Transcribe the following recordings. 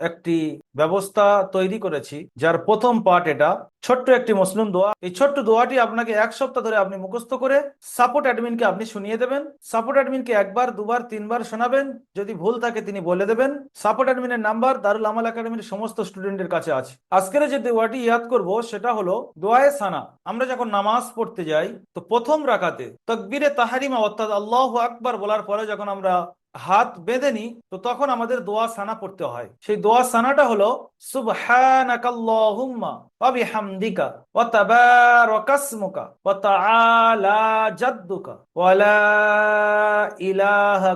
একটি ব্যবস্থা তৈরি করেছি, যার প্রথম পার্ট এটা। ছোট্ট একটি মুসলিম দোয়া। এই ছোট্ট দোয়াটি আপনাকে এক সপ্তাহ ধরে আপনি মুখস্থ করে সাপোর্ট অ্যাডমিনকে আপনি শুনিয়ে দেবেন। সাপোর্ট অ্যাডমিনকে একবার, দুবার, তিনবার শোনাবেন। যদি ভুল থাকে তিনি বলে দেবেন। সাপোর্ট অ্যাডমিনের নাম্বার দারুল আমাল একাডেমির সমস্ত স্টুডেন্টের কাছে আছে। আজকের যে দোয়াটি ইয়াদ করব, সেটা হলো দোয়ায়ে সানা। আমরা যখন নামাজ পড়তে যাই, তো প্রথম রাখাতে তকবিরে তাহারিমা অর্থাৎ আল্লাহ আকবার বলার পরে যখন আমরা হাত বেঁধে নি, তো তখন আমাদের দোয়া সানা পড়তে হয়। সেই দোয়া সানাটা হলো জাদ্দুকা ইলাহা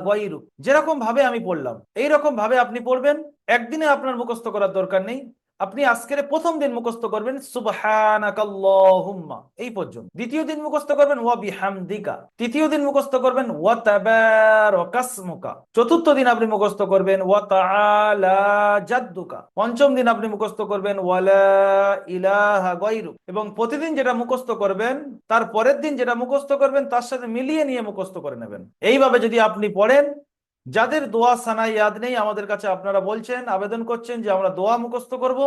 যেরকম ভাবে আমি পড়লাম। এই রকম ভাবে আপনি পড়বেন, একদিনে আপনার মুখস্থ করার দরকার নেই। আপনি আজকের প্রথম দিন মুখস্থ করবেন, সুবহানাকাল্লাহুম্মা। এই পর্যন্ত। দ্বিতীয় দিন মুখস্থ করবেন ওয়া বিহামদিকা তৃতীয় দিন মুখস্থ করবেন ওয়া তাবারাকাসমুকা চতুর্থ দিন আপনি মুখস্থ করবেন ওয়া তাআলা জাদ্দুকা পঞ্চম দিন আপনি মুখস্থ করবেন ওয়ালা ইলাহা গায়রুক। এবং প্রতিদিন যেটা মুখস্থ করবেন, তার পরের দিন যেটা মুখস্থ করবেন, তার সাথে মিলিয়ে নিয়ে মুখস্থ করে নেবেন। এইভাবে যদি আপনি পড়েন যাদের দোয়া সানা ইয়াদ নেই, আমাদের কাছে আপনারা বলছেন, আবেদন করছেন যে আমরা দোয়া মুখস্থ করব।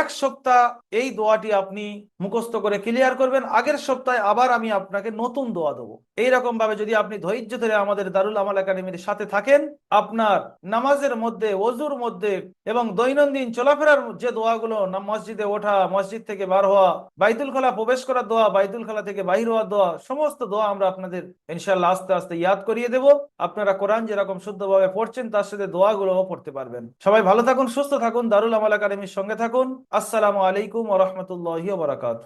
এক সপ্তাহ এই দোয়াটি আপনি মুখস্থ করে ক্লিয়ার করবেন। আগের সপ্তাহে আবার আমি আপনাকে নতুন দোয়া দেবো। এইরকম ভাবে যদি আপনি ধৈর্য ধরে আমাদের দারুল আমাল একাডেমির সাথে থাকেন, আপনার নামাজের মধ্যে ওজুর মধ্যে এবং দৈনন্দিন চলাফেরার যে দোয়াগুলো মসজিদে ওঠা, মসজিদ থেকে বার হওয়া, বাইতুল খোলা প্রবেশ করার দোয়া, বাইতুল খালা থেকে বাহির হওয়ার দোয়া, সমস্ত দোয়া আমরা আপনাদের ইনশাল্লাহ আস্তে আস্তে ইয়াদ করিয়ে দেব। আপনারা কোরআন যেরকম শুদ্ধভাবে পড়ছেন, তার সাথে দোয়াগুলোও পড়তে পারবেন। সবাই ভালো থাকুন, সুস্থ থাকুন, দারুল আমাল একাডেমির সঙ্গে থাকুন। আসসালামু আলাইকুম রহমতুল্লাহ বারাকাত